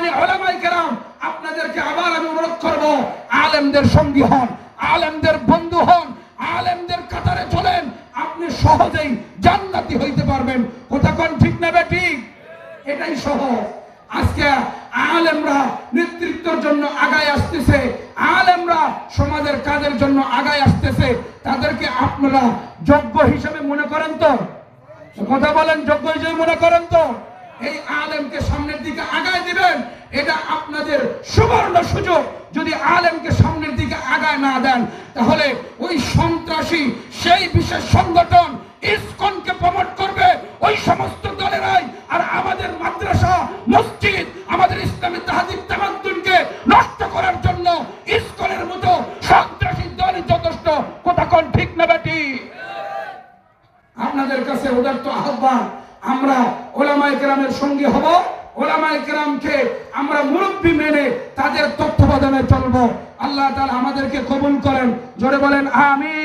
সম্মানী ওলামাই কেরাম, আপনাদেরকে আবার আমি অনুরোধ করব, আলেমদের সঙ্গী হন, আলেমদের বন্ধু হন, আলেমদের কাতারে চলেন, আপনি সহজেই জান্নাতি হইতে পারবেন। কথা কোন ঠিক নেবে ঠিক? এটাই সহজ। আজকে আলেমরা নেতৃত্বের জন্য আগায় আসতেছে, আলেমরা সমাজের কাজের জন্য আগায় আসতেছে। তাদেরকে আপনারা যোগ্য হিসেবে মনে করেন তো? কথা বলেন, যোগ্য হিসেবে মনে করেন তো? এই আলেমকে সামনের দিকে আগায় দিবেন, এটা আপনাদের সুবর্ণ সুযোগ। যদি আলেমকে সামনের দিকে আগায় না দেন, তাহলে ওই সন্ত্রাসী, সেই বিশেষ সংগঠন ইসকনকে প্রমোট করবে, ওই সমস্ত দলেরাই। আর আমাদের মাদ্রাসা, মসজিদ, আমাদের ইসলামী তাহাদিব তামাদ্দুনকে নষ্ট করার জন্য ইসকনের মতো সন্ত্রাসী দলই যথেষ্ট। কথা কোন ঠিক না বেটি? আপনাদের কাছে ওদের তো আহ্বান আমরা ওলামায় গ্রামের সঙ্গে হব। ওলামায় গ্রামকে আমরা মুরব্বী মেনে তাদের তত্ত্বাবধানে চলবো। আল্লাহ তালা আমাদেরকে কবুল করেন। জোরে বলেন, আমিন।